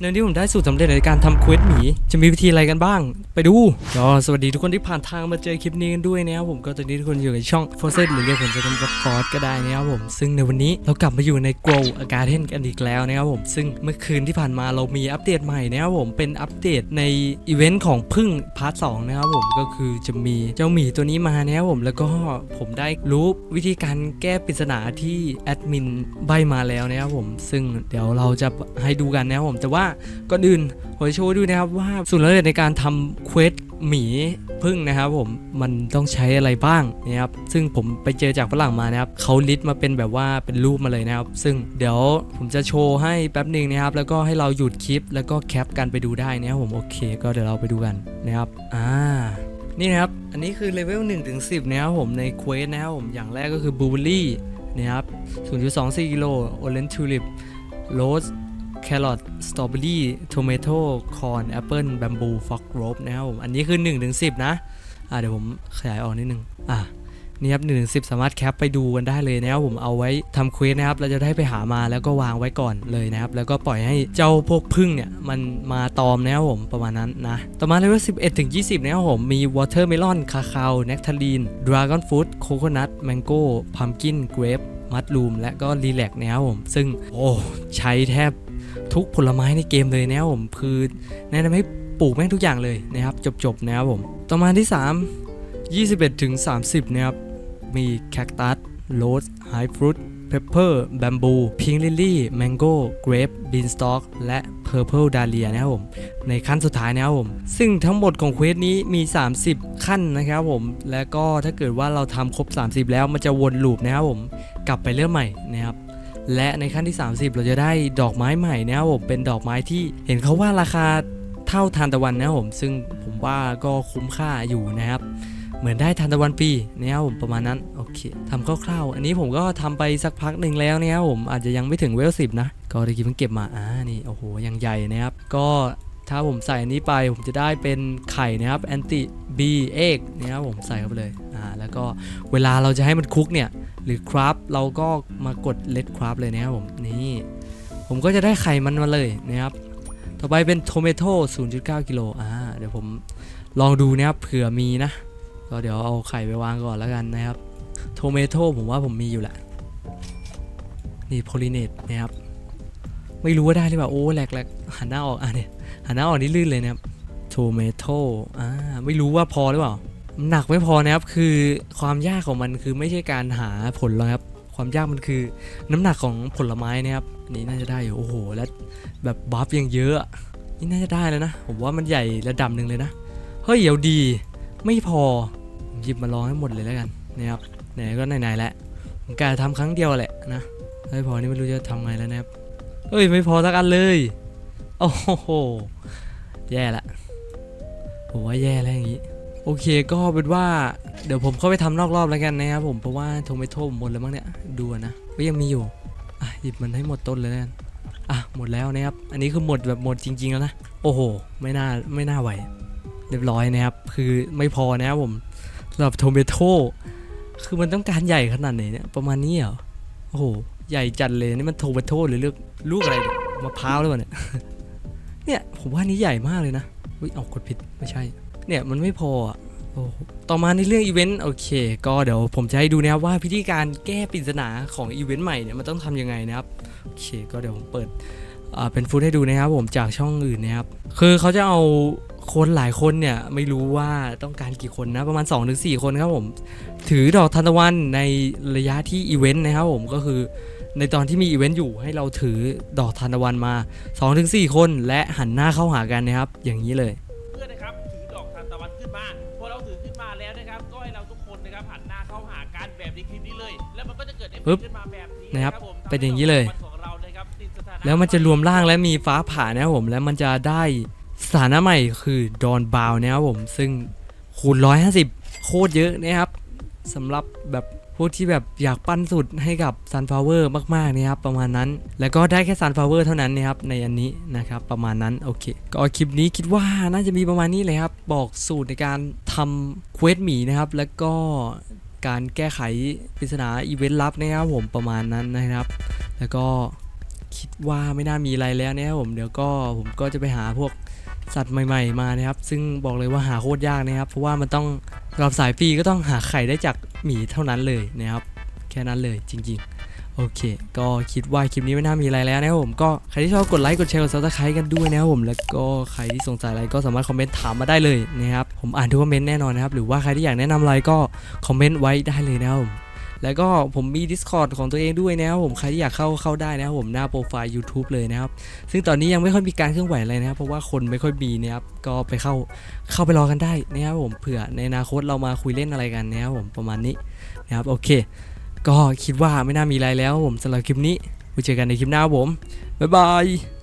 ในวันนี้ผมได้สูตรสำเร็จในการทำเควสหมี จะมีวิธีอะไรกันบ้าง ไปดูก็สวัสดีทุกคนที่ผ่านทางมาเจอคลิปนี้กันด้วยนะครับผมก็ตอนนี้ทุกคนอยู่ในช่อง f o r c e หรือเรียกผมจะเป็นร็อกฟอร์ก็ได้นะครับผม ซึ่งในวันนี้เรากลับมาอยู่ใน Grow a Garden กันอีกแล้วนะครับผม ซึ่งเมื่อคืนที่ผ่านมาเรามีอัปเดตใหม่นะครับผมเป็นอัปเดตในอีเวนต์ของพึ่งพาร์ทสองนะครับผมก็คือจะมีเจ้าหมีตัวนี้มานะครับผมแล้วก็ผมได้รู้วิธีการแก้ปริศนาที่แอดมินใบมาแล้วนะครับผมซึ่งเดี๋ยวเราจะให้ดูกันนะครับผมแต่ว่าก่อนอื่นผมจะโชว์ดูนะครับว่าสูตรสำเร็จในการทำเควสหมีพึ่งนะครับผมมันต้องใช้อะไรบ้างนะครับซึ่งผมไปเจอจากฝรั่งมานะครับเขาลิสต์มาเป็นแบบว่าเป็นรูปมาเลยนะครับ ซึ่งเดี๋ยวผมจะโชว์ให้แป๊บหนึ่งนะครับ แล้วก็ให้เราหยุดคลิป แล้วก็แคปกันไปดูได้นะครับผมโอเค ก็เดี๋ยวเราไปดูกันนะครับอ่านี่นะครับ อันนี้คือเลเวล1ถึง10 นะครับผมในเควสนะครับผมอย่างแรกก็คือบูเบอรี่นะครับ0.24กิโลโอเลนทูลิปโรส แครอทสตรอเบอรี่ทเมโต้คอนแอปเปิลแบมบูฟอกโรบนะครับผมอันนี้คือ1ถึง10 นะ อ่าเดี๋ยวผมขยายออกนิดนึง อะนี่ครับ1ถึง10สามารถแคปไปดูกันได้เลยนะครับผมเอาไว้ทำเควสนะครับ เราจะได้ไปหามาแล้วก็วางไว้ก่อนเลยนะครับ แล้วก็ปล่อยให้เจ้าพวกพึ่งเนี่ยมันมาตอมนะครับผมประมาณนั้นนะ ต่อมาเลเวล11ถึง20นะครับผมมีวอเตอร์เมลอนคาคาวเน t ท r รีนดราก้อนฟรุตโคโคนัทแมงโก้พัมกินเกรปมัดลูมและก็รีแลกนะครับผม ซึ่งโอ้ใช้แทบ ทุกผลไม้ในเกมเลยนะครับผมคือแนะนำให้ปลูกแม่งทุกอย่างเลยนะครับ จบๆนะครับผม ต่อมาที่ 3 21ถึง30 นะครับ มีแคคตัสโรสไฮฟรุตเพปเปอร์แบมบูพิงลิลลี่แมงโก้เกรปบีนสต็อกและเพอร์เพลดาเลียนะครับผมในขั้นสุดท้ายนะครับผม ซึ่งทั้งหมดของเควสนี้มี 30 ขั้นนะครับผม และก็ถ้าเกิดว่าเราทำครบ 30 แล้วมันจะวนลูปนะครับผม กลับไปเริ่มใหม่นะครับ และในขั้นที่ 30 เราจะได้ดอกไม้ใหม่นะครับผมเป็นดอกไม้ที่เห็นเขาว่าราคาเท่าทานตะวันนะครับผมซึ่งผมว่าก็คุ้มค่าอยู่นะครับเหมือนได้ทานตะวันปีนะครับผมประมาณนั้นโอเคทำคร่าวๆอันนี้ผมก็ทำไปสักพักหนึ่งแล้วนะครับผมอาจจะยังไม่ถึงเวลสิบนะก็ตะกี้เพิ่งเก็บมาอ่านี่โอ้โหยังใหญ่นะครับก็ ถ้าผมใส่อันนี้ไปผมจะได้เป็นไข่นะครับแอนติบีเอกนะครับผมใส่เข้าไปเลยอ่าแล้วก็เวลาเราจะให้มันคุกเนี่ยหรือคราฟเราก็มากดเลดคราฟเลยนะครับผมนี่ผมก็จะได้ไข่มันมาเลยนะครับต่อไปเป็นโทเมโต้0.9กิโลอ่าเดี๋ยวผมลองดูนะครับเผื่อมีนะ ก็เดี๋ยวเอาไข่ไปวางก่อนแล้วกันนะครับโทเมโต้ผมว่าผมมีอยู่แหละนี่โพลิเนตนะครับ ไม่รู้ว่าได้หรือเปล่าโอ้แหลกแหลกหันหน้าออกอะเนี่ยหันหน้าออกนี่ลื่นเลยนะครับโทเมโต้อ่าไม่รู้ว่าพอหรือเปล่าหนักไม่พอนะครับคือความยากของมันคือไม่ใช่การหาผลหรอกครับความยากมันคือน้ำหนักของผลไม้นะครับนี่น่าจะได้อยู่โอ้โหแล้วแบบบัฟยังเยอะนี่น่าจะได้แล้วนะผมว่ามันใหญ่ระดับหนึ่งเลยนะเฮ้ยเดี๋ยวดี ไม่พอหยิบมาลองให้หมดเลยแล้วกันนะครับไหนก็ไหนๆแล้วผมกะทำครั้งเดียวแหละนะไม่พอนี่ไม่รู้จะทำไงแล้วนะครับ เอ้ยไม่พอสักอันเลย โอ้โห แย่ละ ผมว่าแย่แล้วอย่างนี้ โอเคก็เป็นว่า เดี๋ยวผมเข้าไปทำนอกรอบแล้วกันนะครับผม เพราะว่าโทเมโต้ผมหมดแล้วมั้งเนี่ย ดูนะ ก็ยังมีอยู่ อะหยิบมันให้หมดต้นเลยแล้วกันอะหมดแล้วนะครับ อันนี้คือหมดแบบหมดจริง ๆ แล้วนะ โอ้โห ไม่น่าไม่น่าไหว เรียบร้อยนะครับ คือไม่พอนะครับผมสำหรับโทเมโตคือมันต้องการใหญ่ขนาดไหนเนี่ย ประมาณนี้เหรอ โอ้โห ใหญ่จัดเลยนี่มันโทเมโต้หรือเลือกลูกอะไรเนี่ยมะพร้าวหรือเปล่าเนี่ย เนี่ยผมว่านี้ใหญ่มากเลยนะอุ้ยเอากดผิดไม่ใช่ เนี่ยมันไม่พออะโอ้ต่อมาในเรื่องอีเวนต์โอเค ก็เดี๋ยวผมจะให้ดูนะครับว่าพิธีการแก้ปริศนาของอีเวนต์ใหม่เนี่ยมันต้องทำยังไงนะครับโอเคก็เดี๋ยวผมเปิดเป็นฟุตให้ดูนะครับผมจากช่องอื่นนะครับคือเขาจะเอาคนหลายคนเนี่ยไม่รู้ว่าต้องการกี่คนนะประมาณ 2-4 คนครับผม ถือดอกทานตะวันในระยะที่อีเวนต์นะครับผมก็คือ ในตอนที่มีอีเวนต์อยู่ให้เราถือดอกทานตะวันมา 2-4 คนและหันหน้าเข้าหากันนะครับ อย่างนี้เลย เพื่อนนะครับถือดอกทานตะวันขึ้นมาพอเราถือขึ้นมาแล้วนะครับ ก็ให้เราทุกคนนะครับหันหน้าเข้าหากันแบบในคลิปนี้เลย แล้วมันก็จะเกิดเอฟเฟปึ๊ Vâng. บ Dạ, นะ vâng. ค Dạ, รับผมเป็นอย่างนี้เลยทำให้ของเรานะครับติดสถานะแล้วมันจะรวมร่างและมีฟ้าผ่านะครับผม แล้วมันจะได้สถานะใหม่คือดอนบาวนะครับผมซึ่งคูณ150 โคตรเยอะนะครับสำหรับแบบ พวกที่แบบอยากปั้นสุดให้กับ Sunflower มากๆนะครับประมาณนั้น แล้วก็ได้แค่ Sunflower เท่านั้นนะครับในอันนี้นะครับประมาณนั้นโอเค ก็คลิปนี้คิดว่าน่าจะมีประมาณนี้เลยครับ บอกสูตรในการทำเควสหมีนะครับแล้วก็การแก้ไขปริศนาอีเวนต์ลับนะครับผมประมาณนั้นนะครับ แล้วก็คิดว่าไม่น่ามีอะไรแล้วนะครับผมเดี๋ยวก็ผมก็จะไปหาพวกสัตว์ใหม่ ๆ มานะครับ ซึ่งบอกเลยว่าหาโคตรยากนะครับ เพราะว่ามันต้อง สำหรับสายฟรีก็ต้องหาไข่ได้จากหมีเท่านั้นเลยนะครับ แค่นั้นเลยจริง ๆ โอเค ก็คิดว่าคลิปนี้ไม่น่ามีอะไรแล้วนะครับผมก็ใครที่ชอบกดไลค์กดแชร์กดซับสไครต์กันด้วยนะครับผมแล้วก็ใครที่สงสัยอะไรก็สามารถคอมเมนต์ถามมาได้เลยนะครับผมอ่านทุกคอมเมนต์แน่นอนนะครับหรือว่าใครที่อยากแนะนำอะไรก็คอมเมนต์ไว้ได้เลยนะครับผม แล้วก็ผมมี Discord ของตัวเองด้วยนะครับผมใครที่อยากเข้าเข้าได้นะครับผมหน้าโปรไฟล์ YouTube เลยนะครับ ซึ่งตอนนี้ยังไม่ค่อยมีการเคลื่อนไหวอะไรนะครับ เพราะว่าคนไม่ค่อยมีนะครับ ก็ไปเข้าเข้าไปรอกันได้นะครับผมเผื่อในอนาคตเรามาคุยเล่นอะไรกันนะครับผมประมาณนี้นะครับโอเค ก็คิดว่าไม่น่ามีอะไรแล้วครับผมสำหรับคลิปนี้ไว้เจอกันในคลิปหน้าผมบ๊ายบาย